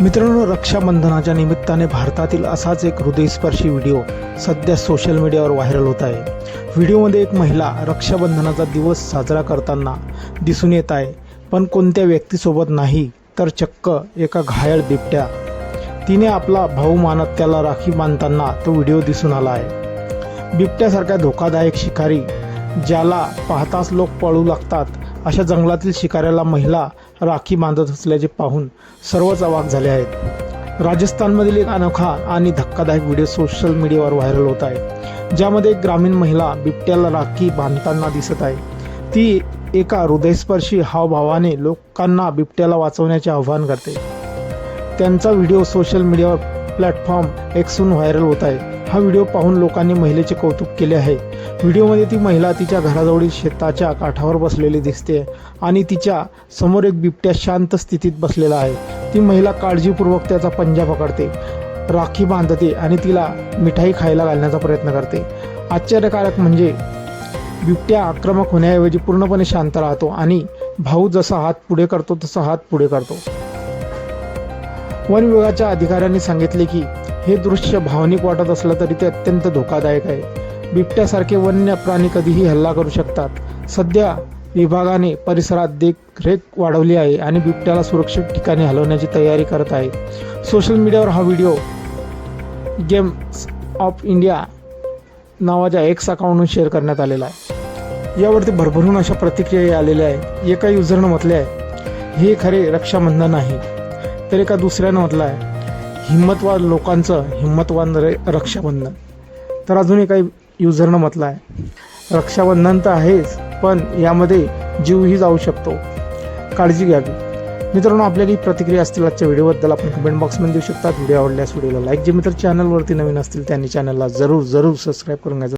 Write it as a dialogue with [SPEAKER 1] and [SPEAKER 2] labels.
[SPEAKER 1] मित्रांनो रक्षाबंधनाच्या निमित्ताने भारतातील असाच एक हृदयस्पर्शी व्हिडिओ सध्या सोशल मीडियावर व्हायरल होत आहे. व्हिडिओमध्ये एक महिला रक्षाबंधनाचा दिवस साजरा करताना दिसून येत आहे. पण कोणत्या व्यक्तीसोबत नाही तर चक्क एका घायल बिबट्या. तिने आपला भाऊ मानत त्याला राखी बांधताना तो व्हिडिओ दिसून आला आहे. बिबट्यासारख्या धोकादायक शिकारी ज्याला पाहताच लोक पळू लागतात अशा जंगलातील शिकाऱ्याला महिला राखी बांधत असल्याचे पाहून सर्वच अवाक झाले आहेत. राजस्थानमधील एक अनोखा आणि धक्कादायक व्हिडिओ सोशल मीडियावर व्हायरल होत आहे. ज्यामध्ये एक ग्रामीण महिला बिबट्याला राखी बांधताना दिसत आहे. ती एका हृदयस्पर्शी हावभावाने लोकांना बिबट्याला वाचवण्याचे आवाहन करते. त्यांचा व्हिडिओ सोशल मीडियावर प्लॅटफॉर्म एक्सून व्हायरल होत आहे. हा व्हिडिओ पाहून लोकांनी महिलेचे कौतुक केले आहे. व्हिडिओमध्ये ती महिला तिच्या घराजवळील शेताच्या काठावर बसलेली दिसते आणि तिच्या समोर एक बिबट्या शांत स्थितीत बसलेला आहे. ती महिला काळजीपूर्वक त्याचा पंजा पकडते राखी बांधते आणि तिला मिठाई खायला घालण्याचा प्रयत्न करते. आश्चर्यकारक म्हणजे बिबट्या आक्रमक होण्याऐवजी पूर्णपणे शांत राहतो आणि भाऊ जसा हात पुढे करतो तसा हात पुढे करतो. वन विभागाच्या अधिकाऱ्यांनी सांगितले की हे दृश्य भावनिक वाटत असलं तरी ते अत्यंत धोकादायक आहे. बिबट्यासारखे वन्य प्राणी कधीही हल्ला करू शकतात. सध्या विभागाने परिसरात देखरेख वाढवली आहे आणि बिबट्याला सुरक्षित ठिकाणी हलवण्याची तयारी करत आहे. सोशल मीडियावर हा व्हिडिओ गेम्स ऑफ इंडिया नावाच्या एक्स अकाउंटहून शेअर करण्यात आलेला आहे. यावरती भरभरून अशा प्रतिक्रिया आलेल्या आहेत. एका युजरनं म्हटले आहे हे खरे रक्षाबंधन आहे तर एका दुसऱ्यानं म्हटलं आहे हिंमतवान लोकांचं हिंमतवान रे रक्षाबंधन. तर अजून एका युजरनं म्हटलं आहे रक्षाबंधन तर आहेच पण यामध्ये जीवही जाऊ शकतो. काळजी घ्यावी. मित्रांनो आपल्या काही प्रतिक्रिया असतील आजच्या व्हिडिओबद्दल आपण कमेंट बॉक्समध्ये देऊ शकतात. व्हिडिओ आवडल्यास व्हिडिओला लाईक जे मित्र चॅनलवरती नवीन असतील त्यांनी चॅनलला जरूर जरूर सबस्क्राईब करून घ्यायचं